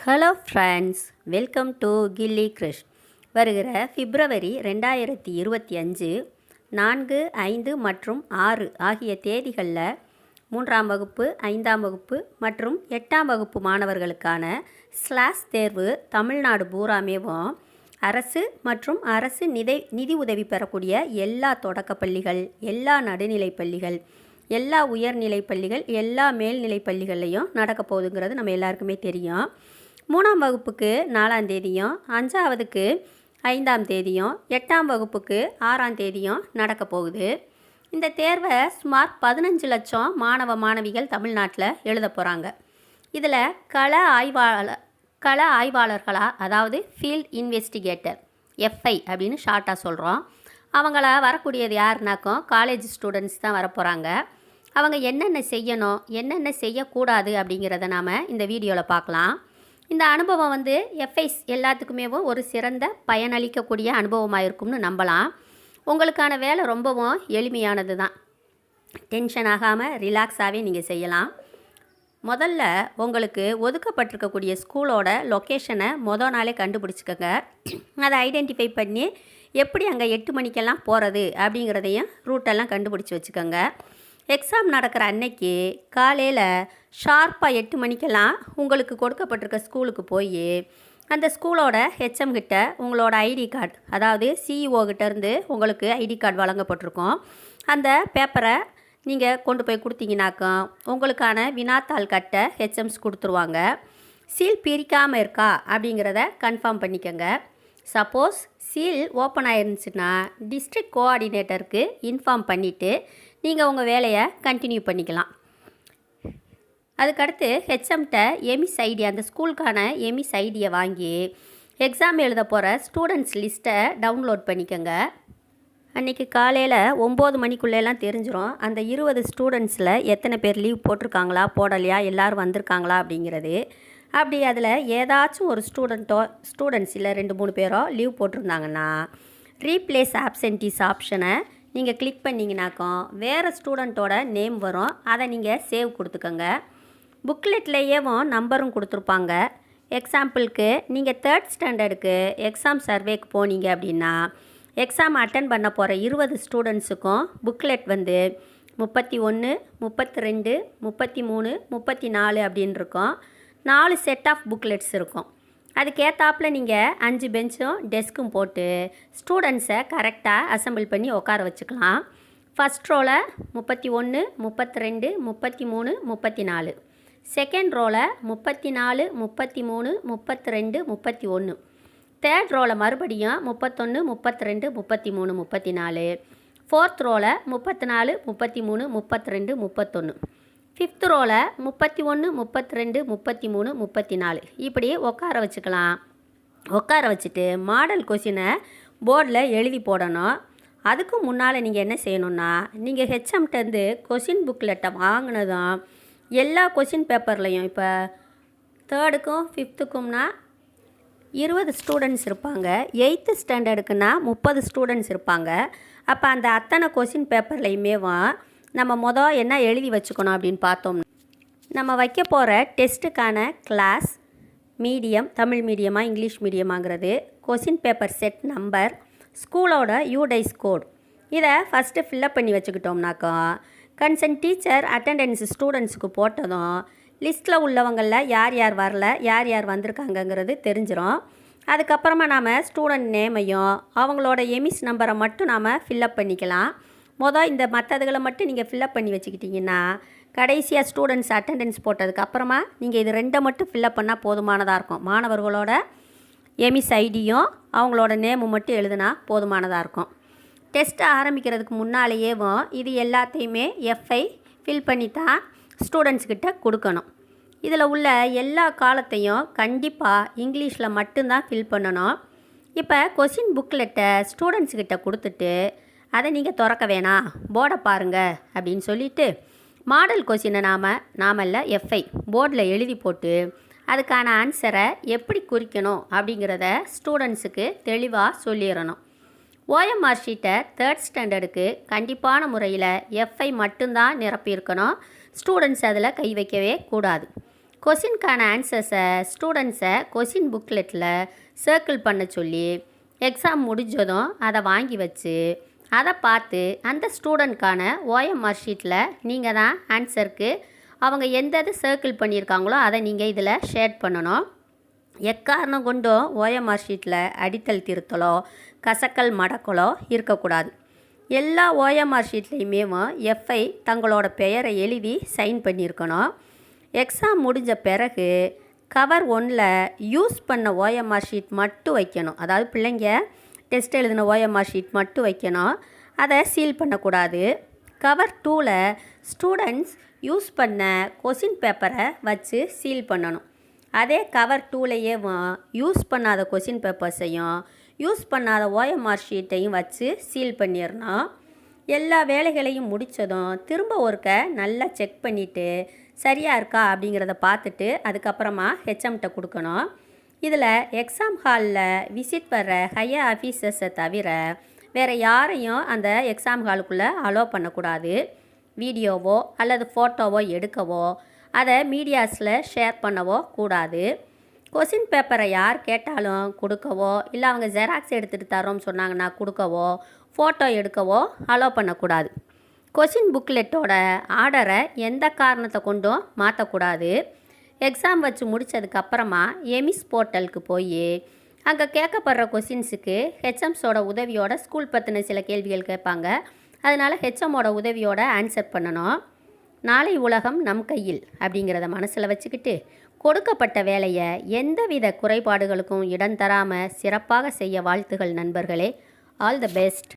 Hello friends welcome to Gilli Krish வருகிற பிப்ரவரி ரெண்டாயிரத்தி இருபத்தி அஞ்சு நான்கு ஐந்து மற்றும் ஆறு ஆகிய தேதிகளில் மூன்றாம் வகுப்பு ஐந்தாம் வகுப்பு மற்றும் எட்டாம் வகுப்பு மாணவர்களுக்கான ஸ்லாஸ் தேர்வு தமிழ்நாடு பூராமேவும் அரசு மற்றும் அரசு நிதி நிதி உதவி பெறக்கூடிய எல்லா தொடக்கப் பள்ளிகள் எல்லா நடுநிலைப் பள்ளிகள் எல்லா உயர்நிலைப் பள்ளிகள் எல்லா மேல்நிலைப் பள்ளிகள்லையும் நடக்க போகுதுங்கிறது நம்ம எல்லாருக்குமே தெரியும். மூணாம் வகுப்புக்கு நாலாம் தேதியும் அஞ்சாவதுக்கு ஐந்தாம் தேதியும் எட்டாம் வகுப்புக்கு ஆறாம் தேதியும் நடக்க போகுது. இந்த தேர்வை சுமார் பதினஞ்சு லட்சம் மாணவ மாணவிகள் தமிழ்நாட்டில் எழுத போகிறாங்க இதில் கள ஆய்வாளர் கள ஆய்வாளர்களாக அதாவது ஃபீல்ட் இன்வெஸ்டிகேட்டர் எஃப்ஐ அப்படின்னு ஷார்ட்டாக சொல்கிறோம் அவங்கள வரக்கூடியது யாருனாக்கும் காலேஜ் ஸ்டூடெண்ட்ஸ் தான் வரப்போகிறாங்க அவங்க என்னென்ன செய்யணும் என்னென்ன செய்யக்கூடாது அப்படிங்கிறத நாம் இந்த வீடியோவில் பார்க்கலாம். இந்த அனுபவம் வந்து எஃப்ஐஸ் எல்லாத்துக்குமே ஒரு சிறந்த பயனளிக்கக்கூடிய அனுபவமாக இருக்கும்னு நம்பலாம். உங்களுக்கான வேலை ரொம்பவும் எளிமையானது தான் டென்ஷன் ஆகாமல் ரிலாக்ஸாகவே நீங்கள் செய்யலாம். முதல்ல உங்களுக்கு ஒதுக்கப்பட்டிருக்கக்கூடிய ஸ்கூலோட லொக்கேஷனை மொதல் நாளே கண்டுபிடிச்சிக்கோங்க. அதை ஐடென்டிஃபை பண்ணி எப்படி அங்கே எட்டு மணிக்கெல்லாம் போகிறது அப்படிங்கிறதையும் ரூட்டெல்லாம் கண்டுபிடிச்சி வச்சுக்கோங்க. எக்ஸாம் நடக்கிற அன்னைக்கு காலையில் ஷார்ப்பாக எட்டு மணிக்கெல்லாம் உங்களுக்கு கொடுக்கப்பட்டிருக்க ஸ்கூலுக்கு போய் அந்த ஸ்கூலோட ஹெச்எம் கிட்ட உங்களோட ஐடி கார்டு அதாவது சிஇஓ கிட்டேருந்து உங்களுக்கு ஐடி கார்டு வழங்கப்பட்டிருக்கோம். அந்த பேப்பரை நீங்கள் கொண்டு போய் கொடுத்தீங்கனாக்கும் உங்களுக்கான வினாத்தாள் கட்ட ஹெச்எம்ஸ் கொடுத்துருவாங்க. சீல் பிரிக்காமல் இருக்கா அப்படிங்கிறத கன்ஃபார்ம் பண்ணிக்கோங்க. சப்போஸ் சீல் ஓப்பன் ஆயிருந்துச்சுன்னா டிஸ்ட்ரிக்ட் கோஆர்டினேட்டருக்கு இன்ஃபார்ம் பண்ணிவிட்டு நீங்கள் உங்கள் வேலையை கண்டினியூ பண்ணிக்கலாம். அதுக்கடுத்து ஹெச்எம்கிட்ட எமிஸ் ஐடி அந்த ஸ்கூலுக்கான எமிஸ் ஐடியை வாங்கி எக்ஸாம் எழுத போகிற ஸ்டூடெண்ட்ஸ் லிஸ்ட்டை டவுன்லோட் பண்ணிக்கோங்க. அன்றைக்கி காலையில் ஒம்பது மணிக்குள்ளேலாம் தெரிஞ்சிடும் அந்த இருபது ஸ்டூடெண்ட்ஸில் எத்தனை பேர் லீவ் போட்டிருக்காங்களா போடலையா எல்லோரும் வந்திருக்காங்களா அப்படிங்கிறது. அப்படி அதில் ஏதாச்சும் ஒரு ஸ்டூடெண்ட்டோ ஸ்டூடெண்ட்ஸ் இல்லை ரெண்டு மூணு பேரோ லீவ் போட்டிருந்தாங்கன்னா ரீப்ளேஸ் ஆப்சென்டிஸ் ஆப்ஷனை நீங்கள் கிளிக் பண்ணிங்கனாக்கும் வேறு ஸ்டூடெண்ட்டோட நேம் வரும். அதை நீங்கள் சேவ் கொடுத்துக்கோங்க. புக்லெட்லேயேவும் நம்பரும் கொடுத்துருப்பாங்க. எக்ஸாம்பிளுக்கு நீங்கள் தேர்ட் ஸ்டாண்டர்டுக்கு எக்ஸாம் சர்வேக்கு போனீங்க அப்படின்னா எக்ஸாம் அட்டன் பண்ண போகிற இருபது ஸ்டூடெண்ட்ஸுக்கும் புக்லெட் வந்து முப்பத்தி ஒன்று முப்பத்தி ரெண்டு முப்பத்தி மூணு முப்பத்தி நாலு அப்படின்னு இருக்கும் நாலு செட் ஆஃப் புக்லெட்ஸ் இருக்கும். அதுக்கேற்றாப்பில் நீங்கள் அஞ்சு பெஞ்சும் டெஸ்க்கும் போட்டு ஸ்டூடெண்ட்ஸை கரெக்டாக அசம்பிள் பண்ணி உட்கார வச்சுக்கலாம். ஃபஸ்ட் ரோவில் முப்பத்தி ஒன்று முப்பத்தி ரெண்டு முப்பத்தி மூணு முப்பத்தி நாலு. செகண்ட் ரோவில் முப்பத்தி நாலு முப்பத்தி மூணு முப்பத்தி ரெண்டு முப்பத்தி ஒன்று தேர்ட் ரோவில் மறுபடியும் முப்பத்தொன்று முப்பத்தி ரெண்டு முப்பத்தி மூணு முப்பத்தி நாலு. ஃபோர்த் ரோவில் முப்பத்தி நாலு முப்பத்தி மூணு முப்பத்தி ரெண்டு முப்பத்தொன்று ஃபிஃப்த் ரோவில் முப்பத்தி ஒன்று முப்பத்தி ரெண்டு முப்பத்தி மூணு முப்பத்தி நாலு. இப்படி உட்கார வச்சுக்கலாம். உட்கார வச்சுட்டு மாடல் கொஷினை போர்டில் எழுதி போடணும். அதுக்கு முன்னால் நீங்கள் என்ன செய்யணுன்னா நீங்கள் ஹெச்எம்கிட்டருந்து கொஷின் புக்லெட்டை வாங்கினதும் எல்லா கொஷின் பேப்பர்லேயும் இப்போ தேர்டுக்கும் ஃபிஃப்த்துக்கும்னா இருபது ஸ்டூடெண்ட்ஸ் இருப்பாங்க. எயித்து ஸ்டாண்டர்டுக்குன்னா முப்பது ஸ்டூடெண்ட்ஸ் இருப்பாங்க. அப்போ அந்த அத்தனை கொஷின் பேப்பர்லையுமேவும் நம்ம மொதல் என்ன எழுதி வச்சுக்கணும் அப்படின்னு பார்த்தோம். நம்ம வைக்க போகிற டெஸ்ட்டுக்கான கிளாஸ் மீடியம் தமிழ் மீடியமாக இங்கிலீஷ் மீடியமாங்கிறது கொஷின் பேப்பர் செட் நம்பர் ஸ்கூலோட யூடைஸ் கோட் இதை ஃபஸ்ட்டு ஃபில்லப் பண்ணி வச்சுக்கிட்டோம்னாக்கா கன்சர்ன் டீச்சர் அட்டண்டன்ஸ் ஸ்டூடெண்ட்ஸுக்கு போட்டதும் லிஸ்ட்டில் உள்ளவங்களில் யார் யார் வரல யார் யார் வந்திருக்காங்கங்கிறது தெரிஞ்சிடும் அதுக்கப்புறமா நாம் ஸ்டூடெண்ட் நேமையும் அவங்களோட எமிஸ் நம்பரை மட்டும் நாம் ஃபில்லப் பண்ணிக்கலாம். மொதல் இந்த மற்றதுகளை மட்டும் நீங்கள் ஃபில்லப் பண்ணி வச்சுக்கிட்டிங்கன்னா கடைசியாக ஸ்டூடெண்ட்ஸ் அட்டெண்டன்ஸ் போட்டதுக்கு அப்புறமா நீங்கள் இது ரெண்டை மட்டும் ஃபில்லப் பண்ணால் போதுமானதாக இருக்கும். மாணவர்களோட எமிஸ் ஐடியும் அவங்களோட நேமும் மட்டும் எழுதுனா போதுமானதாக இருக்கும். டெஸ்ட்டு ஆரம்பிக்கிறதுக்கு முன்னாலேயேவும் இது எல்லாத்தையுமே எஃப்ஐ ஃபில் பண்ணி தான் ஸ்டூடெண்ட்ஸ்கிட்ட கொடுக்கணும். இதில் உள்ள எல்லா காலத்தையும் கண்டிப்பாக இங்கிலீஷில் மட்டும்தான் ஃபில் பண்ணணும். இப்போ கொஷின் புக்லெட்டை ஸ்டூடெண்ட்ஸ்கிட்ட கொடுத்துட்டு அதை நீங்கள் திறக்க வேணாம். போர்டை பாருங்கள் அப்படின்னு சொல்லிவிட்டு மாடல் கொஷினை நாம் நாமல்ல எஃப்ஐ போர்டில் எழுதி போட்டு அதுக்கான ஆன்சரை எப்படி குறிக்கணும் அப்படிங்கிறத ஸ்டூடெண்ட்ஸுக்கு தெளிவாக சொல்லிடணும். ஓஎம்ஆர் ஷீட்டை தேர்ட் ஸ்டாண்டர்டுக்கு கண்டிப்பான முறையில் எஃப்ஐ மட்டும்தான் நிரப்பியிருக்கணும். ஸ்டூடெண்ட்ஸ் அதில் கை வைக்கவே கூடாது. கொஷின்கான ஆன்சர்ஸை ஸ்டூடெண்ட்ஸை கொஷின் புக்லெட்டில் சர்க்கிள் பண்ண சொல்லி எக்ஸாம் முடிஞ்சதும் அதை வாங்கி வச்சு அதை பார்த்து அந்த ஸ்டூடெண்ட்கான ஓஎம்ஆர் ஷீட்டில் நீங்கள் தான் ஆன்சருக்கு அவங்க எந்த இது சர்க்கிள் பண்ணியிருக்காங்களோ அதை நீங்கள் இதில் ஷேர் பண்ணணும். எக்காரணம் கொண்டும் ஓஎம்ஆர் ஷீட்டில் அடித்தல் திருத்தலோ கசக்கல் மடக்கலோ இருக்கக்கூடாது. எல்லா ஓஎம்ஆர் ஷீட்லேயுமே எஃப்ஐ தங்களோட பெயரை எழுதி சைன் பண்ணியிருக்கணும். எக்ஸாம் முடிஞ்ச பிறகு கவர் ஒன்றில் யூஸ் பண்ண ஓஎம்ஆர் ஷீட் மட்டும் வைக்கணும். அதாவது பிள்ளைங்க டெஸ்ட் எழுதின ஓஎம்ஆர் ஷீட் மட்டும் வைக்கணும். அதை சீல் பண்ணக்கூடாது. கவர் டூவில் ஸ்டூடெண்ட்ஸ் யூஸ் பண்ண கொஷின் பேப்பரை வச்சு சீல் பண்ணணும். அதே கவர் டூலையே யூஸ் பண்ணாத கொஷின் பேப்பர்ஸையும் யூஸ் பண்ணாத ஓஎம்ஆர் ஷீட்டையும் வச்சு சீல் பண்ணிடணும் எல்லா வேலைகளையும் முடித்ததும் திரும்ப ஒருக்க நல்லா செக் பண்ணிவிட்டு சரியாக இருக்கா அப்படிங்கிறத பார்த்துட்டு அதுக்கப்புறமா ஹெச்எம்கிட்ட கொடுக்கணும். இதில் எக்ஸாம் ஹாலில் விசிட் வர்ற ஹையர் ஆஃபீஸர்ஸை தவிர வேறு யாரையும் அந்த எக்ஸாம் ஹாலுக்குள்ளே அலோவ் பண்ணக்கூடாது. வீடியோவோ அல்லது ஃபோட்டோவோ எடுக்கவோ அதை மீடியாஸில் ஷேர் பண்ணவோ கூடாது. கொஷின் பேப்பரை யார் கேட்டாலும் கொடுக்கவோ இல்லை அவங்க ஜெராக்ஸ் எடுத்துகிட்டு தரோம்னு சொன்னாங்கன்னா கொடுக்கவோ ஃபோட்டோ எடுக்கவோ அலோவ் பண்ணக்கூடாது. கொஷின் புக்லெட்டோட ஆர்டரை எந்த காரணத்தை கொண்டும் மாற்றக்கூடாது. எக்ஸாம் வச்சு முடித்ததுக்கப்புறமா எமிஸ் போர்ட்டலுக்கு போய் அங்கே கேட்கப்படுற கொஷின்ஸுக்கு ஹெச்எம்ஸோட உதவியோட ஸ்கூல் பற்றின சில கேள்விகள் கேட்பாங்க. அதனால் ஹெச்எம்மோட உதவியோட ஆன்சர் பண்ணணும். நாளை உலகம் நம் கையில் அப்படிங்கிறத மனசில் வச்சுக்கிட்டு கொடுக்கப்பட்ட வேலையை எந்தவித குறைபாடுகளுக்கும் இடம் தராமல் சிறப்பாக செய்ய வாழ்த்துகள் நண்பர்களே. All the best